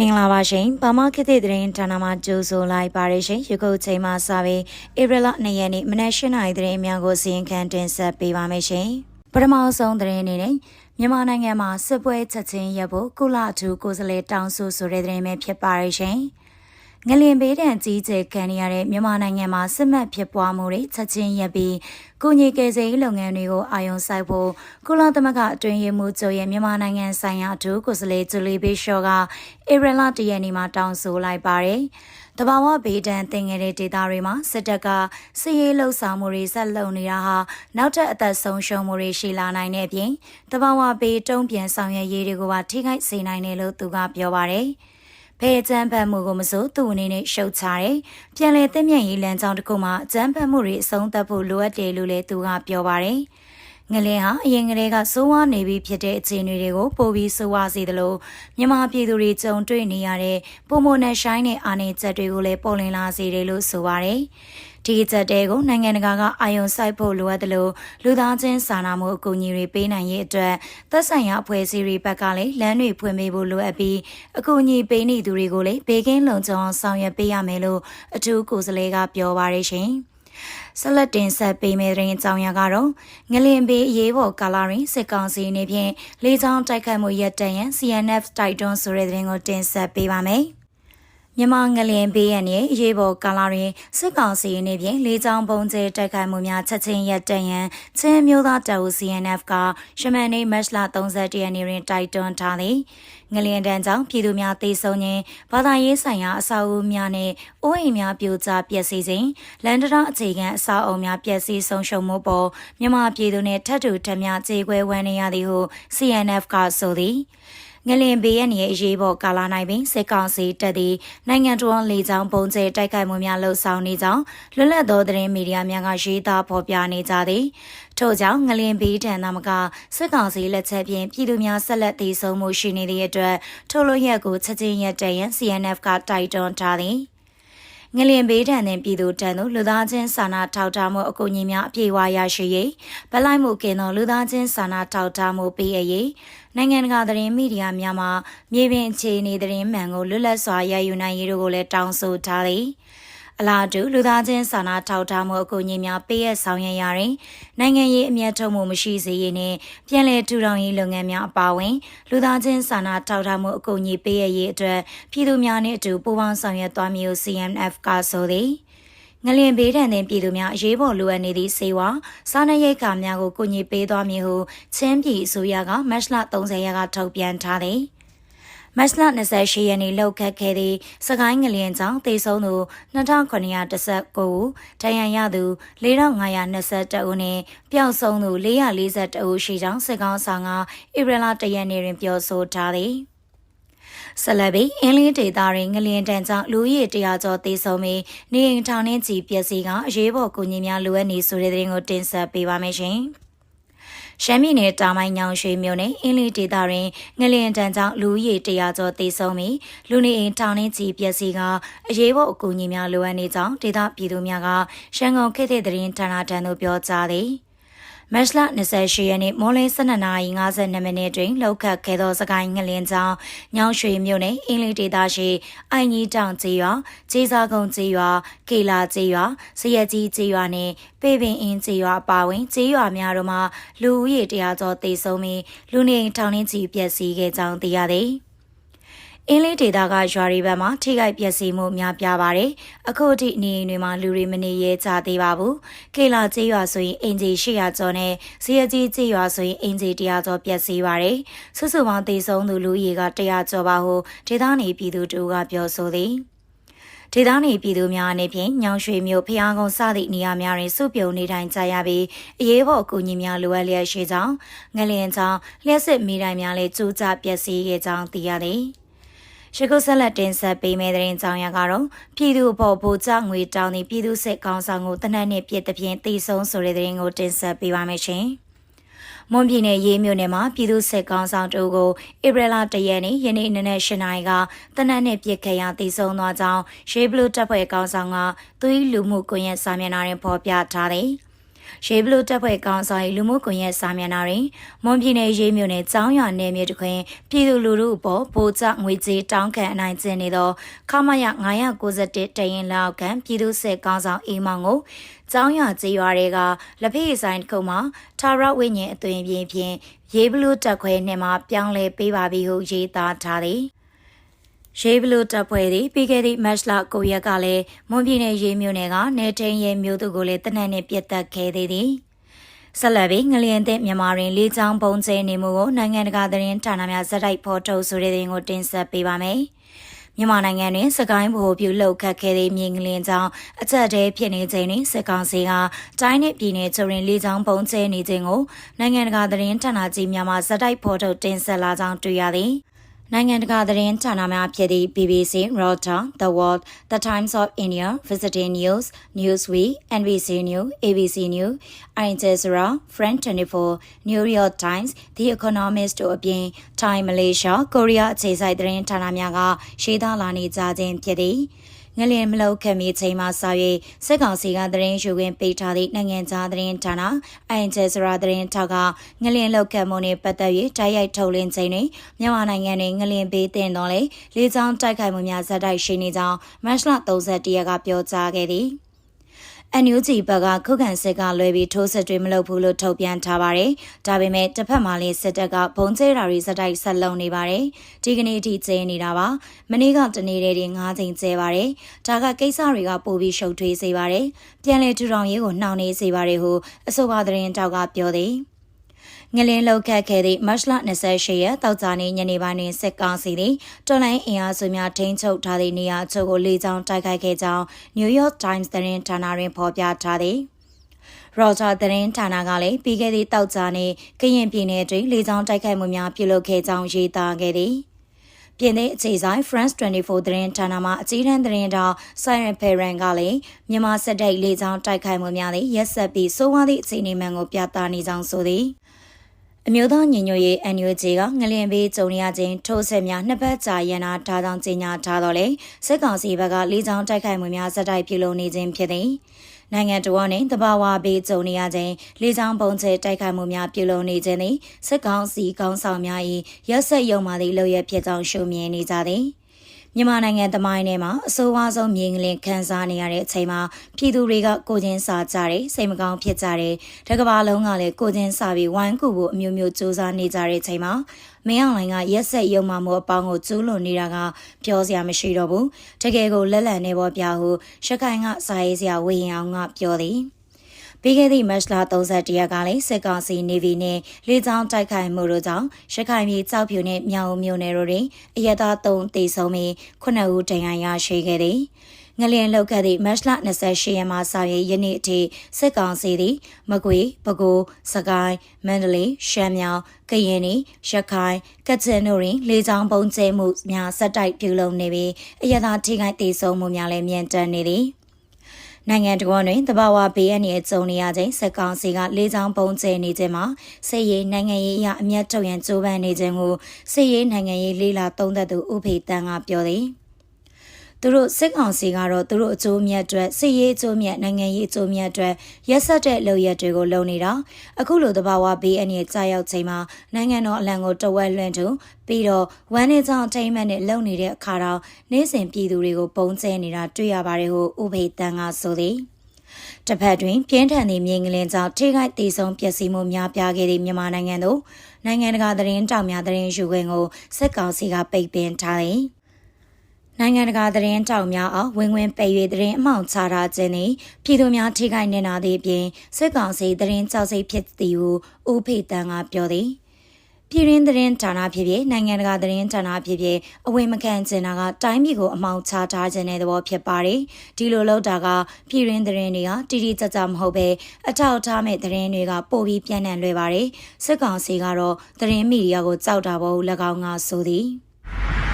မင်္ဂလာပါရှင်။ဗမာခေတ်သစ်သတင်းဌာနမှကြိုဆိုလိုက်ပါရရှင်။ယခုချိန်မှစပြီးဧပြီလ2ရက်နေ့မနက်၈နာရီသတင်းများကိုစီရင်ခံတင်ဆက်ပေးပါမယ်ရှင်။ပထမဆုံးသတင်းအနေနဲ့မြန်မာနိုင်ငံမှာစစ်ပွဲချက်ချင်းရပ်ဖို့ကုလအထူးကိုယ်စားလှယ်တောင်းဆိုဆိုတဲ့သတင်းပဲဖြစ်ပါရရှင်။ ငလင်ဘေးဒဏ်ကြီးကျယ်ခံရတဲ့မြန်မာနိုင်ငံမှာစစ်မှတ်ဖြစ်ပွားမှုတွေချက်ချင်းရပ်ပြီးကုညီကယ်ဆယ်ရေးလုပ်ငန်းတွေကိုအာရုံစိုက်ဖို့ကုလသမဂ္ဂအတွင်းရေးမှူးချုပ်ရဲ့မြန်မာနိုင်ငံဆိုင်ရာအထူးကိုယ်စားလှယ်ဂျူလီဘေးရှော့ကဧပြီလ၁ရက်နေ့မှာတောင်းဆိုလိုက်ပါတယ်။တဘာဝဘေးဒဏ်တင်ငယ်တဲ့ဒေသတွေမှာစစ်တပ်ကစစ်ရေးလှုပ်ဆောင်မှုတွေဆက်လုပ်နေတာဟာနောက်ထပ်အသက်ဆုံးရှုံးမှုတွေရှိလာနိုင်တဲ့အပြင်တဘာဝဘေးတုံ့ပြန်ဆောင်ရွက်ရေးတွေကိုပါထိခိုက်စေနိုင်တယ်လို့သူကပြောပါတယ်။ ဖဲအကျန်းဖတ်မှုကိုမစိုးသူ့အနေနဲ့ရှုတ်ချတယ်။ပြန်လည်သိမြတ်ရေးလမ်းကြောင်းတစ်ခုမှာအကျန်းဖတ်မှုတွေအဆုံးသတ်ဖို့လိုအပ်တယ်လို့လည်းသူကပြောပါတယ်။ငလင်းဟာအရင်ကတည်းကစိုးဝါးနေပြီဖြစ်တဲ့အခြေအနေတွေကိုပိုပြီးစိုးဝါးစေသလိုမြန်မာပြည်သူတွေကြုံတွေ့နေရတဲ့ပုံမနဲ့ရှိုင်းတဲ့အာဏာချက်တွေကိုလည်းပေါ်လင်လာစေတယ်လို့ဆိုပါတယ်။ ဒီချက်တဲကိုနိုင်ငံတကာကအာယုံစိုက်ဖို့လိုအပ်တယ်လို့လူသားချင်းစာနာမှုအကူအညီတွေပေးနိုင်ရေးအတွက်သက်ဆိုင်ရာအဖွဲ့အစည်းတွေဘက်ကလည်းလမ်းတွေဖွင့်ပေးဖို့လိုအပ်ပြီးအကူအညီပေးနေသူတွေကိုလည်းဘေးကင်းလုံခြုံအောင်ဆောင်ရွက်ပေးရမယ်လို့အထူးကိုယ်စားလှယ်ကပြောပါရရှင်။ဆက်လက်တင်ဆက်ပေးမယ့်သတင်းအကြောင်းအရာကတော့ငလင်ဘေးအရေးပေါ်ကာလာရင်စစ်ကောင်စီအနေဖြင့်လေးချောင်းတိုက်ခတ်မှုရပ်တန့်ရန် CNF တိုက်တွန်းဆိုတဲ့သတင်းကိုတင်ဆက်ပေးပါမယ်။ မြန်မာငလျင်ဘေးရန်ရဲ့အရေးပေါ်ကာလတွင်စစ်ကောင်စီအနေဖြင့်လေးချောင်းပုံကျဲတိုက်ခိုက်မှုများချက်ချင်းရပ်တန့်ရန်ချင်းမျိုးသားတပ်ဦး CNF ကရှမန်နေမတ်လ31ရက်နေ့တွင်တိုက်တွန်းထားသည်ငလျင်တန်းကြောင့်ပြည်သူများသေဆုံးခြင်းဘာသာရေးဆိုင်ရာအဆောက်အဦများနဲ့အိုးအိမ်များပြိုကျပျက်စီးခြင်းလန်ဒရာအခြေခံအဆောက်အဦများပျက်စီးဆုံးရှုံးမှုပေါ်မြန်မာပြည်သူနှင့်ထပ်တူထပ်များကြေကွဲဝန်းနေရသည်ဟု CNF ကဆိုသည် ငလင်ဘေးရနေအရေးပေါ်ကာလ၌ပင်စစ်ကောင်စီတပ်သည်နိုင်ငံတော်လေကြောင်းပုံကျဲတိုက်ခိုက်မှုများလှုပ်ဆောင်နေကြောင်းလွတ်လပ်သောသတင်းမီဒီယာများကရေးသားဖော်ပြနေကြသည်ထို့ကြောင့်ငလင်ဘေးထံသမကစစ်ကောင်စီလက်ချက်ဖြင့်ပြည်သူများဆက်လက်တည်ဆုံမှုရှိနေသည့်အတွက်ထိုလိုရက်ကိုချက်ချင်းရက်တရန် CNF ကတိုက်တွန်းထားသည် ငလျင်ဘေးဒဏ်နှင့်ပြည်သူတန်းတို့လူသားချင်းစာနာထောက်ထားမှုအကူအညီများအပြည့်အဝရရှိရေးဗလိုက်မှုကင်းသောလူသားချင်းစာနာထောက်ထားမှုပေးအပ်ရေးနိုင်ငံတကာသတင်းမီဒီယာများမှမြေပြင်အခြေအနေသတင်းမှန်ကိုလွတ်လပ်စွာရယူနိုင်ရေးတို့ကိုလည်းတောင်းဆိုထားသည် အလားတူလူသားချင်းစာနာထောက်ထားမှုအကူအညီများပေးရဆောင်ရွက်ရရင်နိုင်ငံရေးအမျက်ထုတ်မှုမရှိစေရေးနဲ့ပြည်내ထူထောင်ရေးလုပ်ငန်းများအပါအဝင်လူသားချင်းစာနာထောက်ထားမှုအကူအညီပေးရရေးအတွက်ပြည်သူများနဲ့အတူပူးပေါင်းဆောင်ရွက်သွားမည် CNF ကဆိုသည်ငလင်ဘေးဒဏ်တဲ့ပြည်သူများအရေးပေါ်လိုအပ်နေသည့်စေဝါစားနပ်ရိက္ခာများကိုကူညီပေးသွားမည်ဟုချင်းပြည်အစိုးရကမတ်လ30ရက်ကထုတ်ပြန်ထားသည် မတ်လ28ရက်နေ့လောက်ခတ်ခဲ့သည့်စကိုင်းငလျင်ကြောင့်တေဆုံးသူ2919ဦး၊ဒဏ်ရာရသူ4522ဦးနဲ့ပျောက်ဆုံးသူ442ဦးရှိကြောင်းစစ်ကောင်ဆောင်ကဧပြီလ1ရက်နေ့တွင်ပြောဆိုထားသည်။ဆက်လက်ပြီးအင်းလင်းဒေတာတွင်ငလျင်တန်ကြောင့်လူရည်တရာကျော်သေဆုံးပြီးနေအိမ်ထောင်နှင်းကြီးပျက်စီးကအရေးပေါ်ကူညီများလိုအပ်နေဆိုတဲ့သတင်းကိုတင်ဆက်ပေးပါမယ်ရှင်။ ရှမ်းပြည်နယ်တာမိုင်းညောင်ရွှေမြို့နယ်အင်းလီဒေသတွင်ငလျင်တန်ကြောင့်လူရည်တရာကျော်သေဆုံးပြီးလူနေအိမ်ထောင်နှင်းကြီးပျက်စီးကအရေးပေါ်အကူအညီများလိုအပ်နေကြောင်းဒေသပြည်သူများကရှမ်းကုန်ခေတ်သစ်သတင်းဌာနတန်းတို့ပြောကြားသည်။ မတ်လ28ရက်နေ့မိုးလင်း12:52မိနစ်တွင်လောက်ခတ်ခဲ့သောစကိုင်းငလင်းကြောင်းညောင်ရွှေမြို့နယ်အင်းလေးဒေသရှိအိုင်ကြီးတောင်ကျေးရွာကျေးစာကုန်းကျေးရွာကေလာကျေးရွာစရက်ကြီးကျေးရွာနှင့်ပေပင်အင်းကျေးရွာအပါအဝင်ကျေးရွာများတို့မှာလူဦးရေတရားကျော်သေဆုံးပြီးလူနေအိမ်ထောင်နှင်းချီပျက်စီးခဲ့ကြောင်းသိရသည်။ အင်းလေးဒေတာကရွာတွေဘက်မှာထိခိုက်ပျက်စီးမှုများပြားပါတယ်။အခုအထိနေအိမ်တွေမှာလူတွေမနေရဲကြသေးပါဘူး။ကေလာကျေးရွာဆိုရင်အင်ဂျီ800ကျော်နဲ့ဇီယကြီးကျေးရွာဆိုရင်အင်ဂျီ100ကျော်ပျက်စီးပါတယ်။စုစုပေါင်းသေဆုံးသူလူရေက100ကျော်ပါဟုဒေသနေပြည်သူတို့ကပြောဆိုသည်။ဒေသနေပြည်သူများအနေဖြင့်ညောင်ရွှေမြို့ဖျားကုန်းစသည့်နေရာများတွင်စုပြုံနေထိုင်ကြရပြီးအရေးပေါ်အကူအညီများလိုအပ်လျက်ရှိကြောင်းငလျင်ကြောင့်လျှက်စစ်မိတိုင်းများလည်းကျိုးကျပျက်စီးခဲ့ကြောင်းသိရသည်။ ရှကုဆက်လက်တင်ဆက်ပေးမယ့်တဲ့ရင်ကြောင်းရကတော့ပြည်သူအဖို့ဗိုလ်ချငွေတောင်းသည့်ပြည်သူစစ်ကောင်ဆောင်ကိုတနက်နေ့ပြစ်တဲ့ပြင်တည်ဆုံးဆိုတဲ့တဲ့ရင်ကိုတင်ဆက်ပေးပါမယ်ရှင်။မွန်ပြည်နယ်ရေးမြို့နယ်မှာပြည်သူစစ်ကောင်ဆောင်တို့ကိုဧပြီလ၁ရက်နေ့ယနေ့နနက်၈နာရီကတနက်နေ့ပြစ်ခရတည်ဆုံသွားကြောင်းရှေးဘလူးတပ်ဖွဲ့ကောင်ဆောင်ကသူ၏လူမှုကွန်ရက်စာမျက်နှာတွင်ဖော်ပြထားသည်။ ရေဘလူတပ်ဖွဲ့ကောင်ဆောင်လူမှုကွန်ရက်စာမျက်နှာတွင်မွန်ပြည်နယ်ရေးမြို့နယ်ကျောင်းရွာနယ်မြေတခွင်ပြည်သူလူထုအပေါ်ဗိုလ်ချငွေကြေးတောင်းခံအနိုင်ကျင့်နေသောခမရ991တရင်လောက်ခံပြည်သူစစ်ကောင်ဆောင်အေးမောင်ကိုကျောင်းရွာကျေးရွာတွေကလက်ဖေးဆိုင်တစ်ခုမှာထာဝရဝိညာဉ်အသွင်ပြင်းဖြင့်ရေဘလူတပ်ခွဲနှင့်မှပြောင်းလဲပေးပါပြီဟုရေးသားထားသည် ရေဘလူတပ်ဖွဲ့သည်ပြီးခဲ့သည့်မတ်လ9ရက်ကလည်းမွန်ပြည်နယ်ရေမြို့နယ်ကနေထိန်ရဲမြို့သူကိုလည်းတနက်နေ့ပြစ်တက်ခဲ့သေးသည်ဆက်လက်ပြီးငလျင်တဲ့မြန်မာရင်လေးချောင်းပုံကျဲနေမှုကိုနိုင်ငံတကာသတင်းဌာနများဇက်တိုက်ဖော်ထုတ်ဆိုတဲ့တင်ကိုတင်ဆက်ပေးပါမယ်။မြန်မာနိုင်ငံတွင်စကိုင်းဗဟိုပြုလှုပ်ခတ်ခဲ့တဲ့မြေငလျင်ကြောင့်အကြက်တဲဖြစ်နေချိန်တွင်စစ်ကောင်စီကတိုင်းနဲ့ပြည်နယ်ချိုရင်လေးချောင်းပုံကျဲနေခြင်းကိုနိုင်ငံတကာသတင်းဌာနကြီးများမှဇက်တိုက်ဖော်ထုတ်တင်ဆက်လာကြောင်းတွေ့ရသည်။ နိုင်ငံတကာသတင်းဌာနများဖြစ်သည့် BBC, Reuters, The World, The Times of India, Visiting News, Newsweek, NBC News, ABC News, Al Jazeera, France 24, New York Times, The Economist တို့အပြင် Thai Malaysia, Korea အခြေစိုက်သတင်းဌာနများကရှင်းသားလာနေကြခြင်းဖြစ်သည်။ ငလျင်မလောက်ခမီချိန်မှာစာ၍စစ်ကောင်စီကသတင်းယူခွင့်ပေးထားသည့်နိုင်ငံခြားသတင်းဌာနအိုင်ဂျယ်စရာသတင်းထောက်ကငလျင်လောက်ခတ်မှုနှင့်ပတ်သက်၍တိုက်ရိုက်ထုတ်လင်းချိန်တွင်မြန်မာနိုင်ငံတွင်ငလျင်ပေးတင်တော်လေလေးချောင်းတိုက်ခိုက်မှုများဇက်တိုက်ရှိနေကြောင်းမတ်လ31ရက်ကပြောကြားခဲ့သည်။ NUG ဘက်ကခုခံစစ်ကလွဲပြီးထိုးစစ်တွေမလုပ်ဘူးလို့ထုတ်ပြန်ထားပါတယ်။ဒါပေမဲ့တစ်ဖက်မှာလည်းစစ်တပ်ကဘုံကျဲတာတွေစတိုက်ဆက်လုံနေပါတယ်။ဒီကနေ့ထိကျဲနေတာပါ။မနေ့ကတနေ့တည်း၅ချိန်ကျဲပါတယ်။ဒါကကိစ္စတွေကပိုပြီးရှုပ်ထွေးစေပါတယ်။ပြန်လည်ထူထောင်ရေးကိုနှောင့်နှေးစေပါတယ်ဟုအဆိုပါသတင်းတောက်ကပြောသည်။ ငလင်းလောက်ခတ်ခဲ့သည့်မတ်လ28ရက်တောက်ကြနေ့ညနေပိုင်းတွင်စစ်ကောင်စီသည်တော်လိုင်းအင်အားစုများထိန်းချုပ်ထားသည့်နေရာအချို့ကိုလေကြောင်းတိုက်ခိုက်ခဲ့ကြောင်း New York Times သတင်းဌာနတွင်ဖော်ပြထားသည်ရောဂျာသတင်းဌာနကလည်းပြီးခဲ့သည့်တောက်ကြနေ့ကရင်ပြည်နယ်တွင်လေကြောင်းတိုက်ခိုက်မှုများပြုလုပ်ခဲ့ကြောင်းရေးသားခဲ့သည်ပြင်သစ်အခြေဆိုင် France 24သတင်းဌာနမှအကြီးတန်းသတင်းတောက် Siren Perrin ကလည်းမြန်မာစစ်တပ်လေကြောင်းတိုက်ခိုက်မှုများသည်ရက်ဆက်ပြီးစိုးဝါးသည့်အခြေအနေမှန်ကိုပြသနေကြောင်းဆိုသည်။ အမျိုးသားညီညွတ်ရေး NUG ကငလျင်ပေးကြုံရခြင်းထိုးစစ်များနှစ်ပတ်ကြာရန်နာထားကြောင်းကြေညာထားတော့လေစစ်ကောင်စီဘက်ကလေးချောင်းတိုက်ခိုက်မှုများဇက်တိုက်ပြုလုပ်နေခြင်းဖြစ်သည်နိုင်ငံတော်နဲ့တဘာဝဘေးကြုံနေရခြင်းလေးချောင်းပုံချဲတိုက်ခိုက်မှုများပြုလုပ်နေခြင်းသည်စစ်ကောင်စီကောင်းဆောင်များ၏ရက်ဆက်ယုံမှသည့်လုပ်ရဖြစ်ကြောင်းရှုမြင်နေကြသည်။ မြန်မာနိုင်ငံတမိုင်းထဲမှာအဆိုးဝါးဆုံးမြေငလင်ခံစားနေရတဲ့အချိန်မှာပြည်သူတွေကကိုချင်းစာကြတယ်စိတ်မကောင်းဖြစ်ကြတယ်တကဘာလုံးကလည်းကိုချင်းစာပြီးဝိုင်းကူဖို့အမျိုးမျိုးစူးစမ်းနေကြတဲ့အချိန်မှာမင်းအောင်လိုင်ကရက်ဆက်ယုံမှမှုအပေါင်းကိုကျူးလွန်နေတာကပြောစရာမရှိတော့ဘူးတကယ်ကိုလက်လန်နေပေါ်ပြဟုရှခိုင်ကစာရေးစရာဝေရင်အောင်ကပြောသည် ပြီးခဲ့သည့်မတ်လ31ရက်ကလည်းစစ်ကောင်စီနေဗီနဲ့လေကြောင်းတိုက်ခိုက်မှုတို့ကြောင့်ရခိုင်ပြည်ကြောက်ဖြူနဲ့မြောင်မြို့နယ်တို့တွင်အရသာ3တေဆုံးပြီး9ဦးဒဏ်ရာရရှိခဲ့သည်ငလျင်လောက်ခဲ့သည့်မတ်လ28ရက်မှစ၍ယနေ့အထိစစ်ကောင်စီသည်မကွေပဲခူးစကိုင်းမန္တလေးရှမ်းမြောင်ကရင်နီရခိုင်ကချင်တို့တွင်လေကြောင်းပုံကျဲမှုများဆက်တိုက်ပြုလုပ်နေပြီးအရသာထိခိုက်ဒေဆုံးမှုများလည်းမြင့်တက်နေသည် နိုင်ငံတော်တွင်တဘာဝဘေးအန္တရာယ်ကြုံနေရခြင်းစက်ကောင်စီကလေးချောင်းပုံကျဲနေခြင်းမှာစစ်ရေးနိုင်ငံရေးအရအမျက်ထုတ်ရန်ကြိုးပမ်းနေခြင်းကိုစစ်ရေးနိုင်ငံရေးလေးလာသုံးသက်သူဥဖေတန်းကပြောသည် သူတို့စစ်ကောင်စီကတော့သူတို့အကျိုးမြတ်အတွက်စစ်ရေးအကျိုးမြတ်နိုင်ငံရေးအကျိုးမြတ်အတွက်ရက်ဆက်တဲ့လုပ်ရက်တွေကိုလုပ်နေတာအခုလိုတဘာဝဘေးအန္တရာယ်ကြာရောက်ချိန်မှာနိုင်ငံတော်အလံကိုတဝက်လွှင့်ထုပြီးတော့ဝမ်းနေကြောင်အထိမ့်မှတ်နဲ့လုပ်နေတဲ့အခါတော့နေ့စဉ်ပြည်သူတွေကိုပုံကျဲနေတာတွေ့ရပါတယ်ဟုဥဖေတန်းကဆိုသည်တပတ်တွင်ပြင်းထန်သည့်မြေငလင်ကြောင့်ထိခိုက်ဒေဆုံးပျက်စီးမှုများပြားခဲ့သည့်မြန်မာနိုင်ငံသို့နိုင်ငံတကာသတင်းတောက်များသတင်းယူခွင့်ကိုစစ်ကောင်စီကပိတ်ပင်ထားသည် နိုင်ငံတကာသတင်းတောက်များအားဝင်ဝင်ပိတ်၍သတင်းအမှောင်ချထားခြင်းသည်ပြည်သူများထိခိုက်နေနာသည့်အပြင်စစ်ကောင်စီသတင်းကြောက်စိတ်ဖြစ်သည်ဟုဦးဖေတန်းကပြောသည်ပြည်ရင်းသတင်းဌာနဖြစ်ဖြစ်နိုင်ငံတကာသတင်းဌာနဖြစ်ဖြစ်အဝေမခံကျင်တာကတိုင်းပြည်ကိုအမောင်ချထားခြင်းတဲ့သဘောဖြစ်ပါတယ်။ဒီလိုလုပ်တာကပြည်ရင်းသတင်းတွေကတိတိကျကျမဟုတ်ပဲအထောက်ထားမဲ့သတင်းတွေကပိုပြီးပြန့်နှံ့လွယ်ပါတယ်။စစ်ကောင်စီကတော့သတင်းမီဒီယာကိုကြောက်တာပေါ့၎င်းကဆိုသည်။